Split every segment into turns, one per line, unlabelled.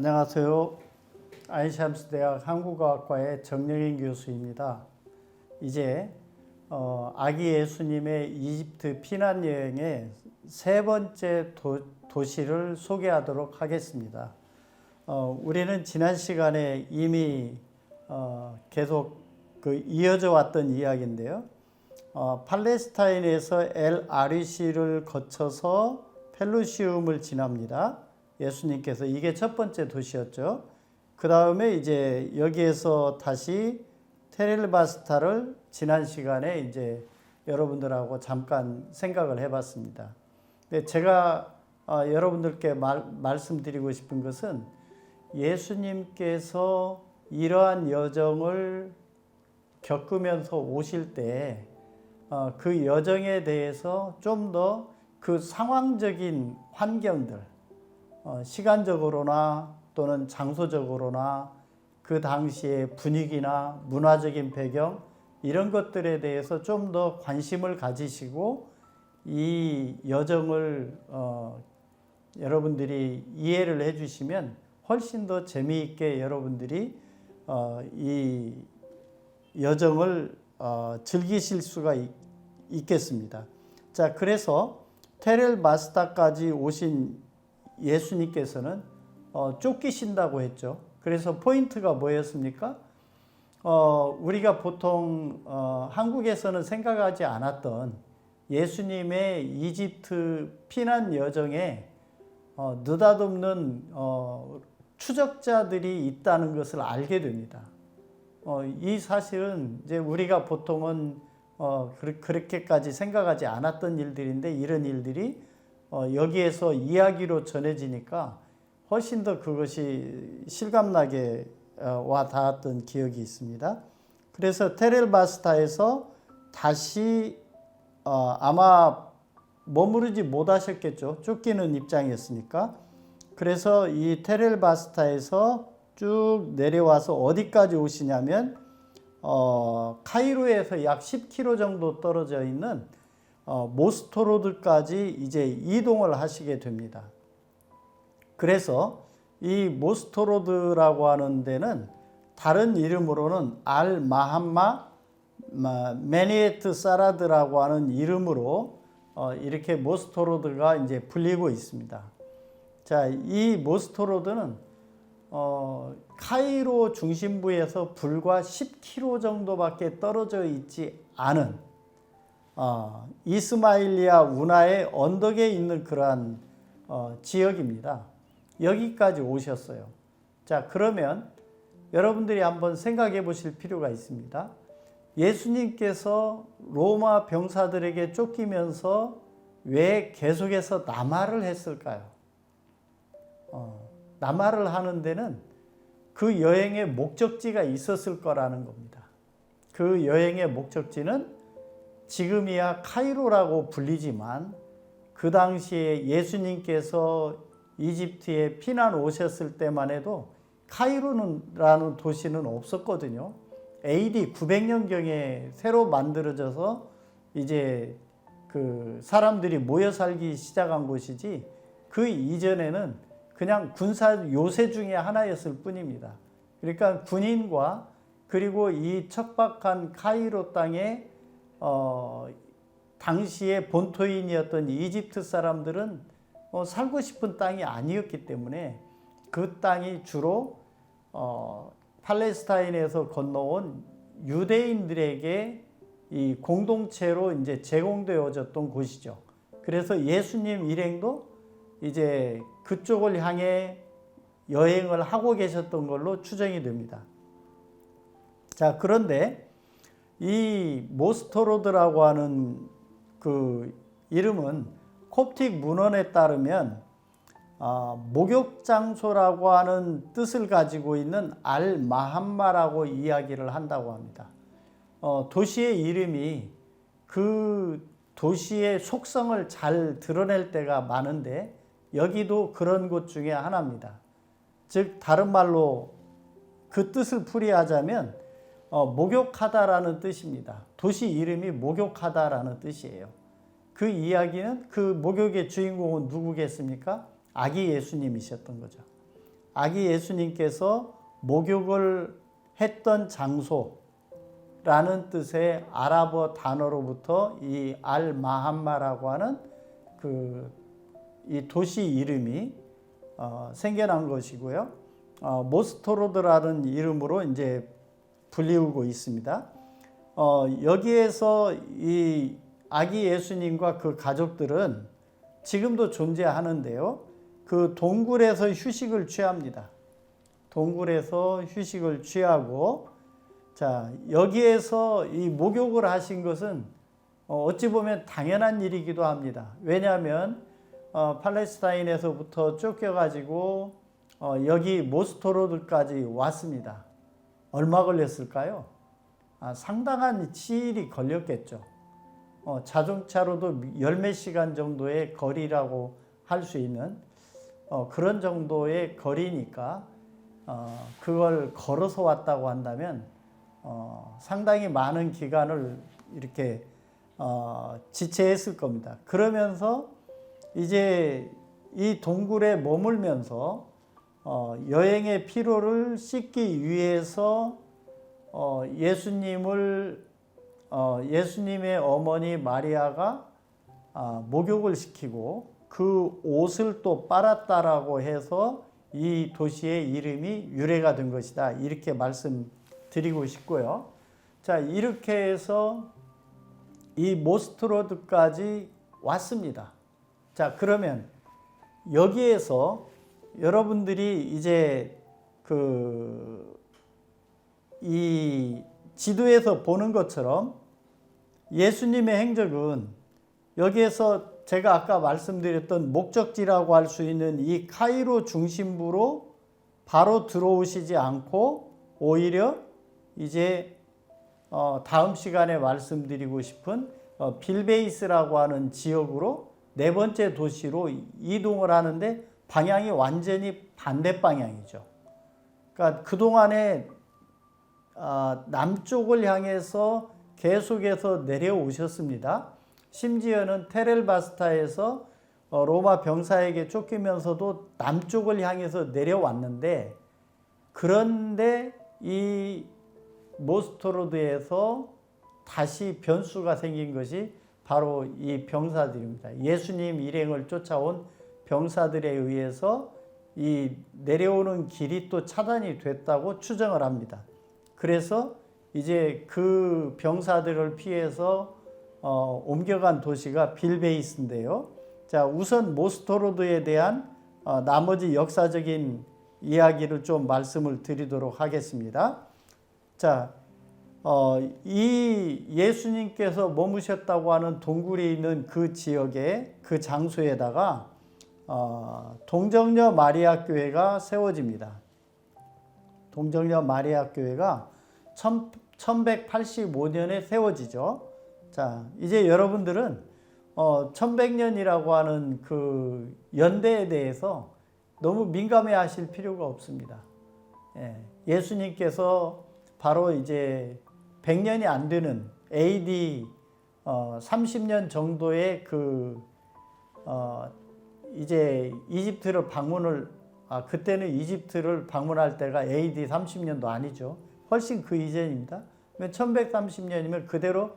안녕하세요. 아인샴스 대학 한국어학과의 정영인 교수입니다. 이제 어, 아기 예수님의 이집트 피난 여행의 세 번째 도, 도시를 소개하도록 하겠습니다. 어, 우리는 지난 시간에 이미 어, 계속 그 이어져 왔던 이야기인데요. 어, 팔레스타인에서 엘 아리시를 거쳐서 펠루시움을 지납니다. 예수님께서 이게 첫 번째 도시였죠. 그 다음에 이제 여기에서 다시 테렐바스타를 지난 시간에 이제 여러분들하고 잠깐 생각을 해봤습니다. 근데 제가 어, 여러분들께 말, 말씀드리고 싶은 것은 예수님께서 이러한 여정을 겪으면서 오실 때 어, 그 여정에 대해서 좀 더 그 상황적인 환경들, 어, 시간적으로나 또는 장소적으로나 그 당시의 분위기나 문화적인 배경 이런 것들에 대해서 좀 더 관심을 가지시고 이 여정을 어, 여러분들이 이해를 해주시면 훨씬 더 재미있게 여러분들이 어, 이 여정을 어, 즐기실 수가 있, 있겠습니다. 자, 그래서 테렐 마스타까지 오신 예수님께서는 어, 쫓기신다고 했죠. 그래서 포인트가 뭐였습니까? 어, 우리가 보통 어, 한국에서는 생각하지 않았던 예수님의 이집트 피난 여정에 어, 느닷없는 어, 추적자들이 있다는 것을 알게 됩니다. 어, 이 사실은 이제 우리가 보통은 어, 그렇게까지 생각하지 않았던 일들인데 이런 일들이 어, 여기에서 이야기로 전해지니까 훨씬 더 그것이 실감나게 어, 와 닿았던 기억이 있습니다. 그래서 테렐바스타에서 다시 어, 아마 머무르지 못하셨겠죠. 쫓기는 입장이었으니까. 그래서 이 테렐바스타에서 쭉 내려와서 어디까지 오시냐면 어, 카이로에서 약 10km 정도 떨어져 있는 어, 모스토로드까지 이제 이동을 하시게 됩니다. 그래서 이 모스토로드라고 하는 데는 다른 이름으로는 알 마함마 메니에트 사라드라고 하는 이름으로 어, 이렇게 모스토로드가 이제 불리고 있습니다. 자, 이 모스토로드는 어, 카이로 중심부에서 불과 10km 정도밖에 떨어져 있지 않은 어, 이스마일리아 운하의 언덕에 있는 그러한 어, 지역입니다. 여기까지 오셨어요. 자, 그러면 여러분들이 한번 생각해 보실 필요가 있습니다. 예수님께서 로마 병사들에게 쫓기면서 왜 계속해서 남하를 했을까요? 어, 남하를 하는 데는 그 여행의 목적지가 있었을 거라는 겁니다. 그 여행의 목적지는 지금이야 카이로라고 불리지만 그 당시에 예수님께서 이집트에 피난 오셨을 때만 해도 카이로라는 도시는 없었거든요. AD 900년경에 새로 만들어져서 이제 그 사람들이 모여 살기 시작한 곳이지 그 이전에는 그냥 군사 요새 중에 하나였을 뿐입니다. 그러니까 군인과 그리고 이 척박한 카이로 땅에 어, 당시의 본토인이었던 이집트 사람들은 어, 살고 싶은 땅이 아니었기 때문에 그 땅이 주로 어, 팔레스타인에서 건너온 유대인들에게 이 공동체로 이제 제공되어졌던 곳이죠. 그래서 예수님 일행도 이제 그쪽을 향해 여행을 하고 계셨던 걸로 추정이 됩니다. 자, 그런데 이 모스토로드라고 하는 그 이름은 콥틱 문헌에 따르면 어, 목욕 장소라고 하는 뜻을 가지고 있는 알 마함마라고 이야기를 한다고 합니다. 어, 도시의 이름이 그 도시의 속성을 잘 드러낼 때가 많은데 여기도 그런 곳 중에 하나입니다. 즉 다른 말로 그 뜻을 풀이하자면 어, 목욕하다라는 뜻입니다. 도시 이름이 목욕하다라는 뜻이에요. 그 이야기는 그 목욕의 주인공은 누구겠습니까? 아기 예수님이셨던 거죠. 아기 예수님께서 목욕을 했던 장소라는 뜻의 아랍어 단어로부터 이 알마함마라고 하는 그 이 도시 이름이 어, 생겨난 것이고요. 어, 모스토로드라는 이름으로 이제 불리우고 있습니다. 어, 여기에서 이 아기 예수님과 그 가족들은 지금도 존재하는데요. 그 동굴에서 휴식을 취합니다. 동굴에서 휴식을 취하고 자 여기에서 이 목욕을 하신 것은 어, 어찌 보면 당연한 일이기도 합니다. 왜냐하면 어, 팔레스타인에서부터 쫓겨가지고 어, 여기 모스토로드까지 왔습니다. 얼마 걸렸을까요? 아, 상당한 시일이 걸렸겠죠. 어, 자동차로도 열몇 시간 정도의 거리라고 할 수 있는 어, 그런 정도의 거리니까 어, 그걸 걸어서 왔다고 한다면 어, 상당히 많은 기간을 이렇게 어, 지체했을 겁니다. 그러면서 이제 이 동굴에 머물면서 어, 여행의 피로를 씻기 위해서 어, 예수님을 어, 예수님의 어머니 마리아가 아, 목욕을 시키고 그 옷을 또 빨았다라고 해서 이 도시의 이름이 유래가 된 것이다. 이렇게 말씀드리고 싶고요. 자, 이렇게 해서 이 모스트로드까지 왔습니다. 자, 그러면 여기에서 여러분들이 이제 그 이 지도에서 보는 것처럼 예수님의 행적은 여기에서 제가 아까 말씀드렸던 목적지라고 할 수 있는 이 카이로 중심부로 바로 들어오시지 않고 오히려 이제 어 다음 시간에 말씀드리고 싶은 어 빌베이스라고 하는 지역으로 네 번째 도시로 이동을 하는데 방향이 완전히 반대 방향이죠. 그러니까 그동안에 어, 남쪽을 향해서 계속해서 내려오셨습니다. 심지어는 테렐바스타에서 어, 로마 병사에게 쫓기면서도 남쪽을 향해서 내려왔는데 그런데 이 모스토로드에서 다시 변수가 생긴 것이 바로 이 병사들입니다. 예수님 일행을 쫓아온 병사들에 의해서 이 내려오는 길이 또 차단이 됐다고 추정을 합니다. 그래서 이제 그 병사들을 피해서 어, 옮겨간 도시가 빌베이스인데요. 자, 우선 모스토로드에 대한 어, 나머지 역사적인 이야기를 좀 말씀을 드리도록 하겠습니다. 자, 어, 이 예수님께서 머무셨다고 하는 동굴이 있는 그 지역에 그 장소에다가 어, 동정녀 마리아 교회가 세워집니다. 동정녀 마리아 교회가 1185년에 세워지죠. 자, 이제 여러분들은 어, 1100년이라고 하는 그 연대에 대해서 너무 민감해 하실 필요가 없습니다. 예, 예수님께서 바로 이제 100년이 안 되는 AD 어, 30년 정도의 그 어, 이제 이집트를 방문을 아, 그때는 이집트를 방문할 때가 AD 30년도 아니죠. 훨씬 그 이전입니다. 1130년이면 그대로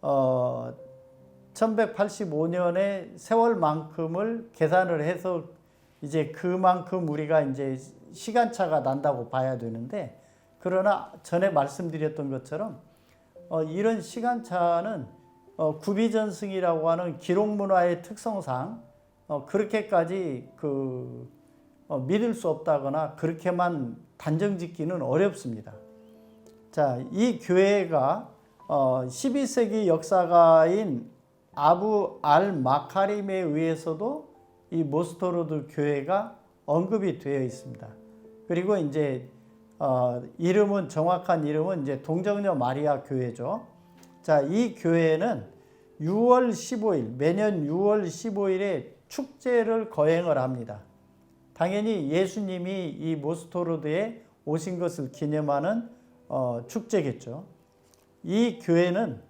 어, 1185년의 세월만큼을 계산을 해서 이제 그만큼 우리가 이제 시간차가 난다고 봐야 되는데 그러나 전에 말씀드렸던 것처럼 어, 이런 시간차는 어, 구비전승이라고 하는 기록 문화의 특성상 어, 그렇게까지 그 어, 믿을 수 없다거나 그렇게만 단정 짓기는 어렵습니다. 자, 이 교회가 어, 12세기 역사가인 아부 알 마카림에 의해서도 이 모스토로드 교회가 언급이 되어 있습니다. 그리고 이제 어, 이름은 정확한 이름은 이제 동정녀 마리아 교회죠. 자, 이 교회는 6월 15일 매년 6월 15일에 축제를 거행을 합니다. 당연히 예수님이 이 모스토로드에 오신 것을 기념하는 어, 축제겠죠. 이 교회는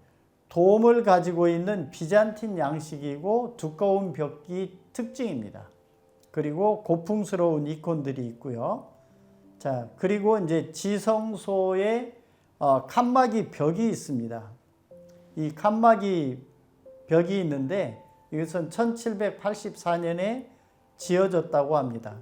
돔을 가지고 있는 비잔틴 양식이고 두꺼운 벽기 특징입니다. 그리고 고풍스러운 이콘들이 있고요. 자, 그리고 이제 지성소에 어, 칸막이 벽이 있습니다. 이 칸막이 벽이 있는데 이것은 1784년에 지어졌다고 합니다.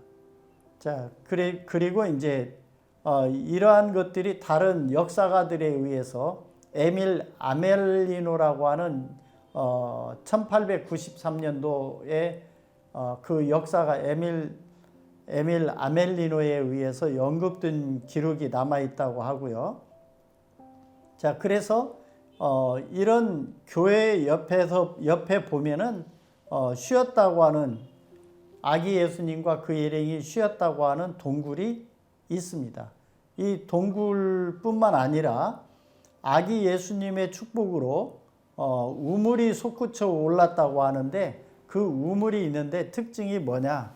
자, 그래, 그리고 이제 어, 이러한 것들이 다른 역사가들에 의해서 에밀 아멜리노라고 하는 어, 1893년도에 어, 그 역사가 에밀 에밀 아멜리노에 의해서 언급된 기록이 남아 있다고 하고요. 자, 그래서 어, 이런 교회 옆에서 옆에 보면은 어, 쉬었다고 하는 아기 예수님과 그 일행이 쉬었다고 하는 동굴이 있습니다. 이 동굴뿐만 아니라 아기 예수님의 축복으로 어, 우물이 솟구쳐 올랐다고 하는데 그 우물이 있는데 특징이 뭐냐?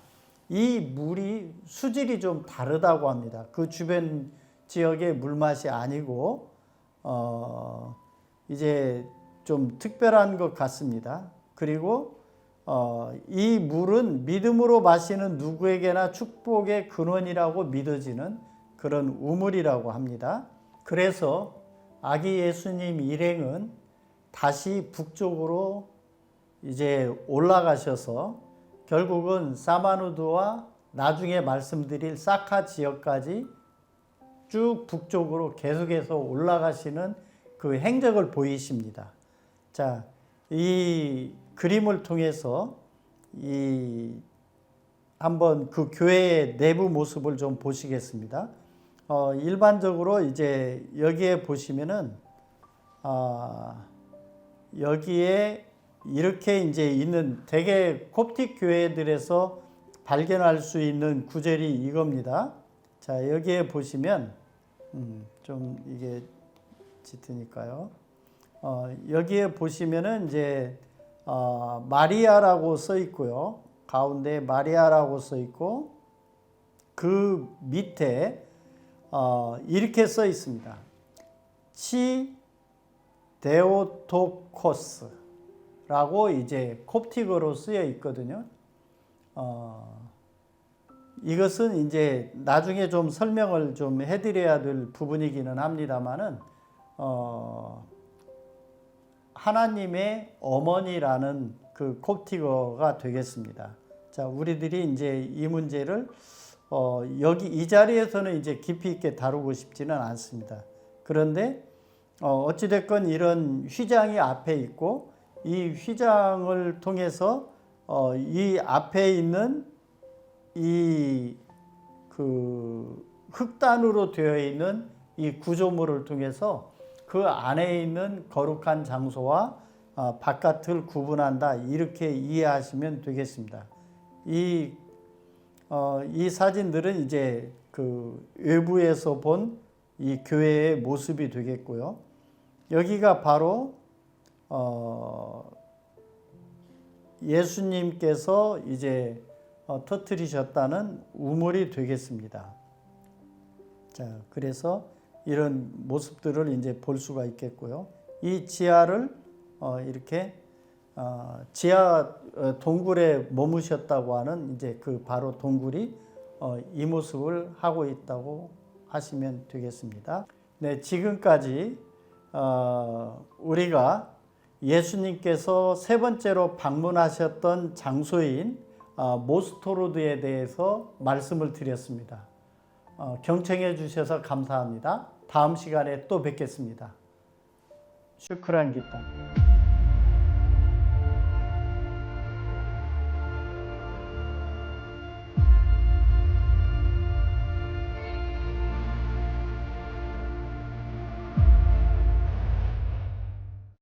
이 물이 수질이 좀 다르다고 합니다. 그 주변 지역의 물맛이 아니고 어, 이제 좀 특별한 것 같습니다. 그리고 어, 이 물은 믿음으로 마시는 누구에게나 축복의 근원이라고 믿어지는 그런 우물이라고 합니다. 그래서 아기 예수님 일행은 다시 북쪽으로 이제 올라가셔서 결국은 사마누드와 나중에 말씀드릴 사카 지역까지 쭉 북쪽으로 계속해서 올라가시는 그 행적을 보이십니다. 자, 이 그림을 통해서 이 한번 그 교회의 내부 모습을 좀 보시겠습니다. 어, 일반적으로 이제 여기에 보시면은 아, 여기에 이렇게 이제 있는 대개 콥틱 교회들에서 발견할 수 있는 구절이 이겁니다. 자 여기에 보시면 음, 좀 이게 짙으니까요. 어, 여기에 보시면은 이제 어, 마리아라고 써 있고요. 가운데 마리아라고 써 있고 그 밑에 어, 이렇게 써 있습니다. 치 데오토코스라고 이제 콥틱어로 쓰여 있거든요. 어, 이것은 이제 나중에 좀 설명을 좀 해드려야 될 부분이기는 합니다만은 어, 하나님의 어머니라는 그 콥틱어가 되겠습니다. 자, 우리들이 이제 이 문제를 어, 여기 이 자리에서는 이제 깊이 있게 다루고 싶지는 않습니다. 그런데 어, 어찌됐건 이런 휘장이 앞에 있고 이 휘장을 통해서 어, 이 앞에 있는 이 그 흑단으로 되어 있는 이 구조물을 통해서 그 안에 있는 거룩한 장소와 어, 바깥을 구분한다 이렇게 이해하시면 되겠습니다. 이, 어, 이 사진들은 이제 그 외부에서 본 이 교회의 모습이 되겠고요. 여기가 바로 어, 예수님께서 이제 어, 터트리셨다는 우물이 되겠습니다. 자, 그래서 이런 모습들을 이제 볼 수가 있겠고요. 이 지하를 어, 이렇게 어, 지하 어, 동굴에 머무셨다고 하는 이제 그 바로 동굴이 어, 이 모습을 하고 있다고 하시면 되겠습니다. 네, 지금까지 어, 우리가 예수님께서 세 번째로 방문하셨던 장소인 어, 모스토로드에 대해서 말씀을 드렸습니다. 어, 경청해 주셔서 감사합니다. 다음 시간에 또 뵙겠습니다. 슈크란 기타.